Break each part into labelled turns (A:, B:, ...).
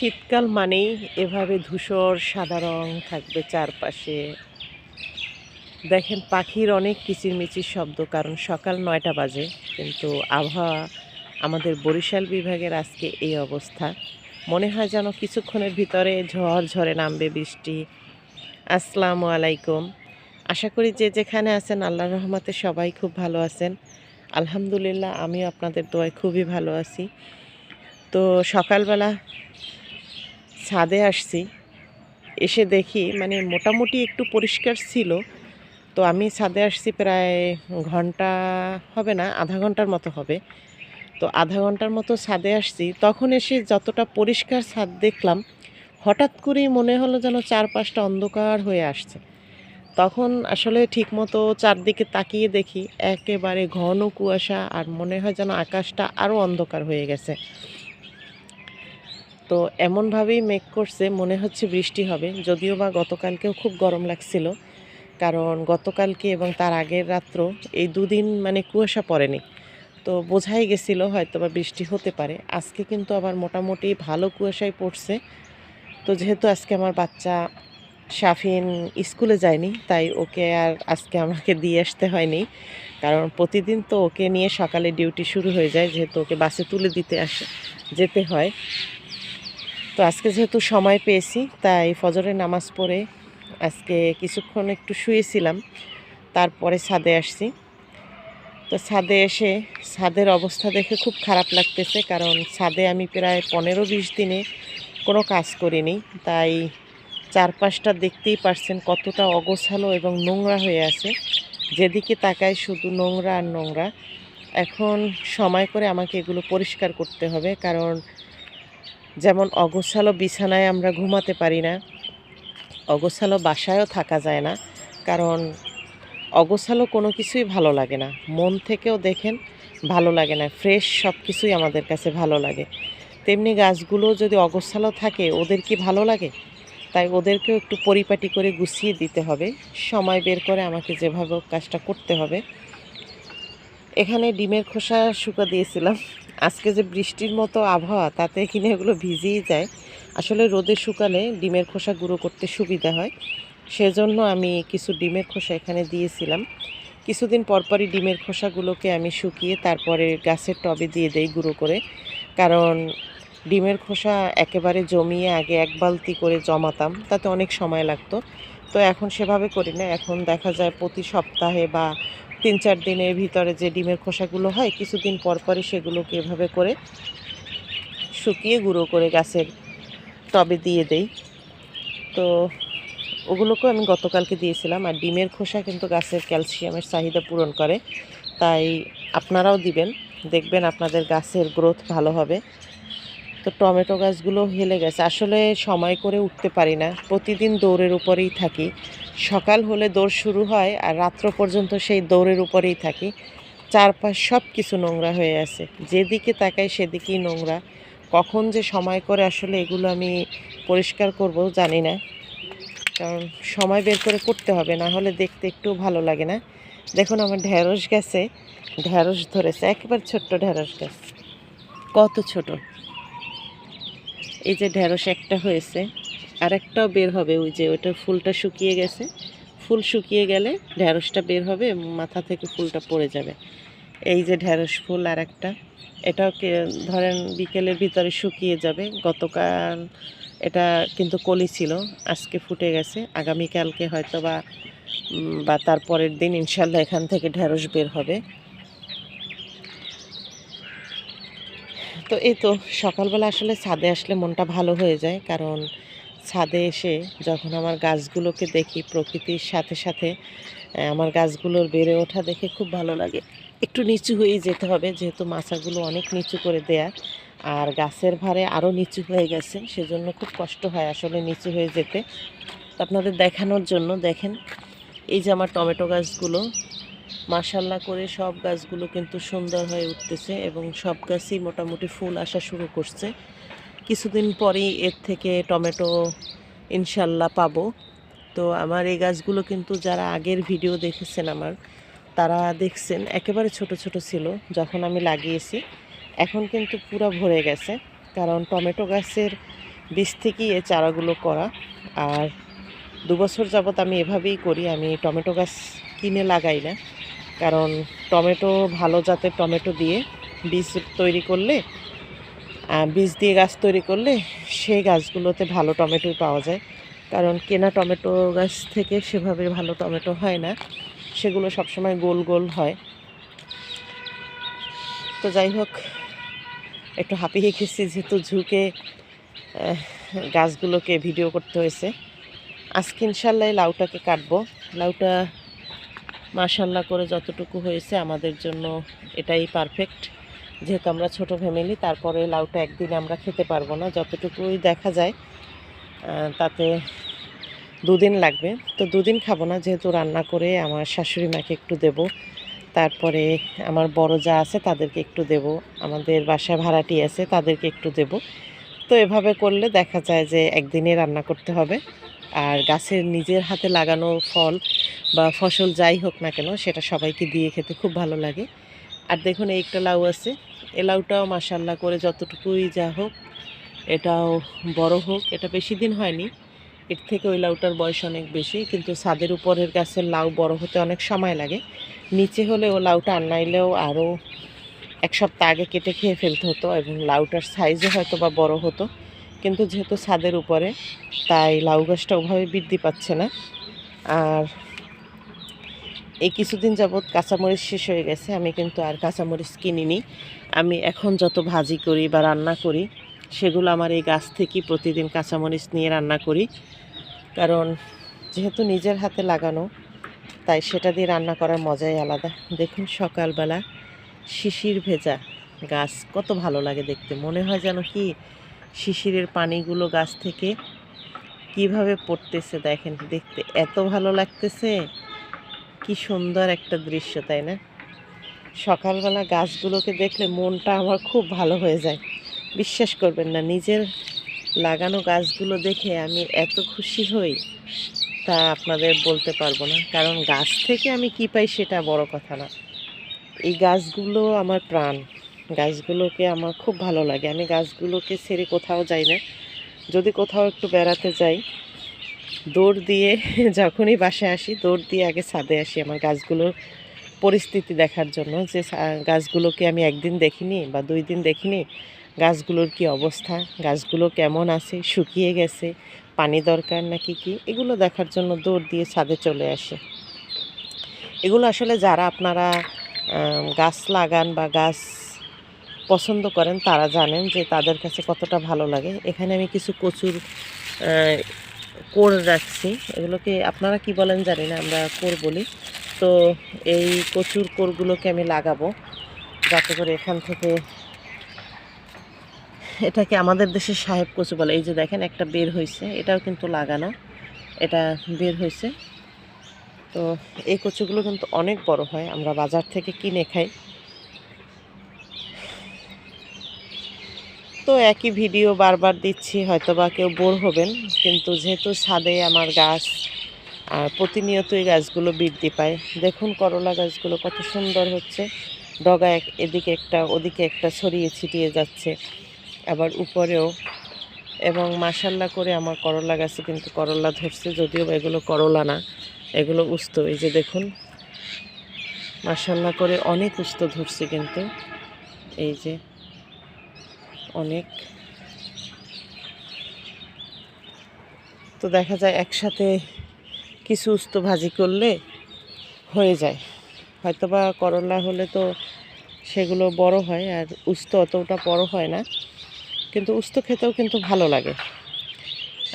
A: শীতকাল মানেই এভাবে ধূসর, সাদা রং থাকবে চারপাশে। দেখেন, পাখির অনেক কিচিরমিচির শব্দ, কারণ সকাল নয়টা বাজে, কিন্তু আবহাওয়া আমাদের বরিশাল বিভাগের আজকে এই অবস্থা। মনে হয় যেন কিছুক্ষণের ভিতরে ঝড় ঝড়ে নামবে বৃষ্টি। আসসালামু আলাইকুম। আশা করি যে যেখানে আছেন আল্লাহ রহমতে সবাই খুব ভালো আছেন। আলহামদুলিল্লাহ, আমিও আপনাদের দোয়ায় খুবই ভালো আছি। তো সকালবেলা ছাদে আসছি, এসে দেখি মানে মোটামুটি একটু পরিষ্কার ছিল। তো আমি ছাদে আসছি প্রায় ঘণ্টা হবে না, আধা ঘণ্টার মতো হবে। তো আধা ঘণ্টার মতো ছাদে আসছি। তখন এসে যতটা পরিষ্কার ছাদ দেখলাম, হঠাৎ করেই মনে হলো যেন চারপাশটা অন্ধকার হয়ে আসছে। তখন আসলে ঠিকমতো চারদিকে তাকিয়ে দেখি, একেবারে ঘন কুয়াশা আর মনে হয় যেন আকাশটা আরও অন্ধকার হয়ে গেছে। তো এমনভাবেই মেঘ করছে, মনে হচ্ছে বৃষ্টি হবে। যদিও বা গতকালকেও খুব গরম লাগছিল, কারণ গতকালকে এবং তার আগের রাত্র এই দুদিন মানে কুয়াশা পড়েনি। তো বোঝাই গেছিল হয়তো বা বৃষ্টি হতে পারে। আজকে কিন্তু আবার মোটামুটি ভালো কুয়াশাই পড়ছে। তো যেহেতু আজকে আমার বাচ্চা শাফিন স্কুলে যায়নি, তাই ওকে আর আজকে আমাকে দিয়ে আসতে হয়নি। কারণ প্রতিদিন তো ওকে নিয়ে সকালে ডিউটি শুরু হয়ে যায়, যেহেতু ওকে বাসে তুলে দিতে আসে, যেতে হয়। তো আজকে যেহেতু সময় পেয়েছি, তাই ফজরের নামাজ পড়ে আজকে কিছুক্ষণ একটু শুয়েছিলাম, তারপরে ছাদে আসছি। তো ছাদে এসে, ছাদের অবস্থা দেখে খুব খারাপ লাগতেছে, কারণ ছাদে আমি প্রায় পনেরো বিশ দিনে কোনো কাজ করিনি, তাই চারপাশটা দেখতেই পারছেন কতটা অগোছালো এবং নোংরা হয়ে আছে। যেদিকে তাকায় শুধু নোংরা আর নোংরা। এখন সময় করে আমাকে এগুলো পরিষ্কার করতে হবে, কারণ যেমন অগোছালো বিছানায় আমরা ঘুমাতে পারি না, অগোছালো বাসায়ও থাকা যায় না, কারণ অগোছালো কোনো কিছুই ভালো লাগে না। মন থেকেও দেখেন ভালো লাগে না ফ্রেশ সব কিছুই আমাদের কাছে ভালো লাগে। তেমনি গাছগুলো যদি অগোছালো থাকে, ওদের কি ভালো লাগে? তাই ওদেরকেও একটু পরিপাটি করে গুছিয়ে দিতে হবে। সময় বের করে আমাকে যেভাবে কাজটা করতে হবে। এখানে ডিমের খোসা শুকা দিয়েছিলাম। আজকে যে বৃষ্টির মতো আবহাওয়া, তাতে কিনে এগুলো ভিজেই যায়। আসলে রোদে শুকালে ডিমের খোসা গুঁড়ো করতে সুবিধা হয়। সেজন্য আমি কিছু ডিমের খোসা এখানে দিয়েছিলাম। কিছুদিন পরপরই ডিমের খোসাগুলোকে আমি শুকিয়ে তারপরে গাছের টবে দিয়ে দেই গুঁড়ো করে। কারণ ডিমের খোসা একেবারে জমিয়ে আগে এক বালতি করে জমাতাম, তাতে অনেক সময় লাগতো। তো এখন সেভাবে করি না। এখন দেখা যায় প্রতি সপ্তাহে বা তিন চার দিনের ভিতরে যে ডিমের খোসাগুলো হয়, কিছুদিন পর পরই সেগুলোকে এভাবে করে শুকিয়ে গুঁড়ো করে গাছের টবে দিয়ে দেই। তো ওগুলোকেও আমি গতকালকে দিয়েছিলাম আর ডিমের খোসা কিন্তু গাছের ক্যালসিয়ামের চাহিদা পূরণ করে। তাই আপনারাও দিবেন, দেখবেন আপনাদের গাছের গ্রোথ ভালো হবে। তো টমেটো গাছগুলো হেলে গেছে। আসলে সময় করে উঠতে পারি না। প্রতিদিন দৌড়ের উপরেই থাকি। সকাল হলে দৌড় শুরু হয় আর রাত্র পর্যন্ত সেই দৌড়ের উপরেই থাকি। চারপাশ সব কিছু নোংরা হয়ে আছে। যেদিকে তাকাই সেদিকেই নোংরা। কখন যে সময় করে আসলে এগুলো আমি পরিষ্কার করব জানি না। কারণ সময় বের করে করতে হবে, না হলে দেখতে একটু ভালো লাগে না। দেখুন আমার ঢ্যাঁড়স গাছে ঢ্যাঁড়স ধরেছে। একেবারে ছোট্ট ঢ্যাঁড়স গাছ। কত ছোট। এই যে ঢ্যাঁড়স একটা হয়েছে আর একটাও বের হবে, ওই যে ওইটার ফুলটা শুকিয়ে গেছে। ফুল শুকিয়ে গেলে ঢ্যাঁড়সটা বের হবে, মাথা থেকে ফুলটা পড়ে যাবে। এই যে ঢ্যাঁড়স ফুল আর একটা এটাও ধরেন বিকেলের ভিতরে শুকিয়ে যাবে। গতকাল এটা কিন্তু কলি ছিল, আজকে ফুটে গেছে। আগামীকালকে হয়তো বা বা তার পরের দিন ইনশাল্লাহ এখান থেকে ঢ্যাঁড়স বের হবে। তো এই তো সকালবেলা আসলে ছাদে আসলে মনটা ভালো হয়ে যায়। কারণ ছাদে এসে যখন আমার গাছগুলোকে দেখি প্রকৃতির সাথে সাথে আমার গাছগুলোর বেড়ে ওঠা দেখে খুব ভালো লাগে। একটু নিচু হয়েই যেতে হবে, যেহেতু মাচাগুলো অনেক নিচু করে দেয়া। আর গাছের ভারে আরও নিচু হয়ে গেছে, সেজন্য খুব কষ্ট হয় আসলে নিচু হয়ে যেতে। আপনাদের দেখানোর জন্য দেখেন, এই যে আমার টমেটো গাছগুলো মাশাল্লাহ করে সব গাছগুলো কিন্তু সুন্দর হয়ে উঠতেছে এবং সব গাছই মোটামুটি ফুল আসা শুরু করছে। কিছুদিন পরেই এর থেকে টমেটো ইনশাল্লাহ পাবো। তো আমার এই গাছগুলো কিন্তু যারা আগের ভিডিও দেখেছেন আমার, তারা দেখছেন, একেবারে ছোট ছোট ছিল যখন আমি লাগিয়েছি। এখন কিন্তু পুরো ভরে গেছে, কারণ টমেটো গাছের বীজ থেকেই এ চারাগুলো করা। আর দুবছর যাবৎ আমি এভাবেই করি, আমি টমেটো গাছ কিনে লাগাই না। কারণ টমেটো ভালো জাতের টমেটো দিয়ে বীজ তৈরি করলে বীজ দিয়ে গাছ তৈরি করলে সেই গাছগুলোতে ভালো টমেটোই পাওয়া যায়। কারণ কেনা টমেটো গাছ থেকে সেভাবে ভালো টমেটো হয় না, সেগুলো সবসময় গোল গোল হয়। তো যাই হোক, একটু হাঁপিয়ে গেছি যেহেতু ঝুঁকে গাছগুলোকে ভিডিও করতে হয়েছে। আজকে ইনশাল্লাহ লাউটাকে কাটবো। লাউটা মাশাল্লাহ করে যতটুকু হয়েছে আমাদের জন্য এটাই পারফেক্ট যেহেতু আমরা ছোট ফ্যামিলি তারপরে লাউটা একদিন আমরা খেতে পারব না, যতটুকুই দেখা যায় তাতে দুদিন লাগবে। তো দুদিন খাব না, যেহেতু রান্না করে আমার শাশুড়ি মাকে একটু দেব, তারপরে আমার বড় যা আছে তাদেরকে একটু দেব, আমাদের বাসায় ভাড়াটি আছে তাদেরকে একটু দেব। তো এভাবে করলে দেখা যায় যে একদিনে রান্না করতে হবে, আর গাছের নিজের হাতে লাগানো ফল বা ফসল যাই হোক না কেন, সেটা সবাইকে দিয়ে খেতে খুব ভালো লাগে। আর দেখুন এই একটা লাউ আছে। এ লাউটাও মাসাল্লাহ করে যতটুকুই যা হোক, এটাও বড় হোক, এটা বেশি দিন হয়নি। এর থেকে ওই লাউটার বয়স অনেক বেশি, কিন্তু ছাদের উপরের গাছের লাউ বড় হতে অনেক সময় লাগে। নিচে হলে ও লাউটা আনাইলেও আরও এক সপ্তাহ আগে কেটে খেয়ে ফেলতে হতো এবং লাউটার সাইজও হয়তো বা বড় হতো। কিন্তু যেহেতু ছাদের উপরে, তাই লাউ গাছটা ওভাবে বৃদ্ধি পাচ্ছে না। আর এই কিছুদিন যাবৎ কাঁচামরিচ শেষ হয়ে গেছে, আমি কিন্তু আর কাঁচামরিচ কিনিনি। আমি এখন যত ভাজি করি বা রান্না করি, সেগুলো আমার এই গাছ থেকেই প্রতিদিন কাঁচামরিচ নিয়ে রান্না করি। কারণ যেহেতু নিজের হাতে লাগানো, তাই সেটা দিয়ে রান্না করার মজাই আলাদা। দেখুন সকালবেলা শিশির ভেজা গাছ, কত ভালো লাগে দেখতে। মনে হয় যেন কি শিশিরের পানিগুলো গাছ থেকে কীভাবে পড়তেছে দেখেন দেখতে। এত ভালো লাগতেছে। কি সুন্দর একটা দৃশ্য, তাই না? সকালবেলা গাছগুলোকে দেখলে মনটা আমার খুব ভালো হয়ে যায়। বিশ্বাস করবেন না, নিজের লাগানো গাছগুলো দেখে আমি এত খুশি হই, তা আপনাদের বলতে পারব না। কারণ গাছ থেকে আমি কি পাই সেটা বড় কথা না। এই গাছগুলো আমার প্রাণ। গাছগুলোকে আমার খুব ভালো লাগে। আমি গাছগুলোকে ছেড়ে কোথাও যাই না। যদি কোথাও একটু বেড়াতে যাই দৌড় দিয়ে যখনই বাসায় আসি, দৌড় দিয়ে আগে ছাদে আসি আমার গাছগুলোর পরিস্থিতি দেখার জন্য যে গাছগুলোকে আমি একদিন দেখিনি বা দুই দিন দেখিনি, গাছগুলোর কি অবস্থা, গাছগুলো কেমন আছে, শুকিয়ে গেছে, পানি দরকার নাকি কি, এগুলো দেখার জন্য দৌড় দিয়ে ছাদে চলে আসে। এগুলো আসলে যারা আপনারা গাছ লাগান বা গাছ পছন্দ করেন, তারা জানেন যে তাদের কাছে কতটা ভালো লাগে। এখানে আমি কিছু কচুর কোর রাখছি। এগুলোকে আপনারা কি বলেন জানি না, আমরা কোর বলি। তো এই কচুর কোরগুলোকে আমি লাগাবো, যাতে করে এখান থেকে এটাকে আমাদের দেশে সাহেব কচু বলে। এই যে দেখেন, একটা বের হয়েছে, এটাও কিন্তু লাগানো, এটা বের হয়েছে। তো এই কচুগুলো কিন্তু অনেক বড় হয়, আমরা বাজার থেকে কিনে খাই। তো একই ভিডিও বারবার দিচ্ছি হয়তো বা কেউ বোর হবেন, কিন্তু যেহেতু ছাদে আমার গাছ আর প্রতিনিয়ত এই গাছগুলো বৃদ্ধি পায়, দেখুন করলা গাছগুলো কত সুন্দর হচ্ছে। ডগা এক এদিকে একটা, ওদিকে একটা ছড়িয়ে ছিটিয়ে যাচ্ছে, আবার উপরেও। এবং মাসাল্লা করে আমার করলা গাছে কিন্তু করলা ধরছে, যদিও এগুলো করলা না, এগুলো উস্ত, এই যে দেখুন। মাসাল্লা করে অনেক উস্ত ধরছে কিন্তু, এই যে। অনেক। তো দেখা যায় একসাথে কিছু উস্ত ভাজি করলে হয়ে যায়। হয়তোবা করলা হলে তো সেগুলো বড় হয় আর উস্ত অতটা বড় হয় না। কিন্তু উস্ত খেতেও কিন্তু ভালো লাগে।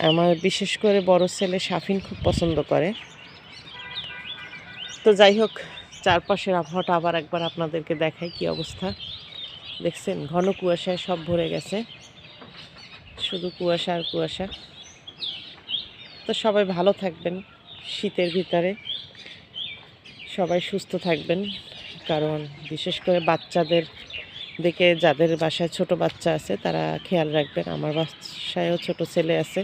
A: আমার বিশেষ করে বড় ছেলে সাফিন খুব পছন্দ করে। তো যাই হোক, চারপাশের আবহাওয়াটা আবার একবার আপনাদেরকে দেখাই কি অবস্থা। দেখছেন, ঘন কুয়াশায় সব ভরে গেছে। শুধু কুয়াশা আর কুয়াশা। তো সবাই ভালো থাকবেন, শীতের ভিতরে। সবাই সুস্থ থাকবেন, কারণ বিশেষ করে বাচ্চাদের দিকে যাদের বাসায় ছোট বাচ্চা আছে, তারা খেয়াল রাখবেন, আমার বাসায়ও ছোট ছেলে আছে।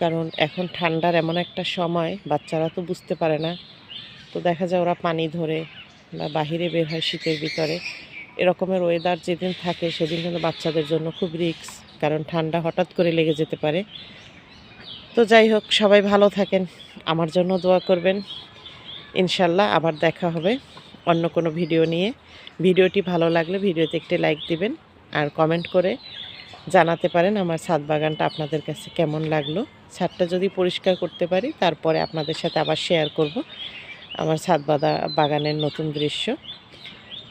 A: কারণ এখন ঠান্ডার এমন একটা সময়, বাচ্চারা তো বুঝতে পারে না। তো দেখা যায় ওরা পানি ধরে বা বাহিরে বের হয় শীতের ভিতরে। এরকমের ওয়েদার যেদিন থাকে সেদিন কিন্তু বাচ্চাদের জন্য খুব রিস্ক কারণ ঠান্ডা হঠাৎ করে লেগে যেতে পারে। তো যাই হোক, সবাই ভালো থাকেন। আমার জন্য দোয়া করবেন। ইনশাল্লাহ আবার দেখা হবে অন্য কোনো ভিডিও নিয়ে। ভিডিওটি ভালো লাগলে ভিডিওতে একটি লাইক দিবেন আর কমেন্ট করে জানাতে পারেন আমার ছাদ বাগানটা আপনাদের কাছে কেমন লাগল। ছাদটা যদি পরিষ্কার করতে পারি, তারপরে আপনাদের সাথে আবার শেয়ার করব। আমার ছাদ বাগানের নতুন দৃশ্য।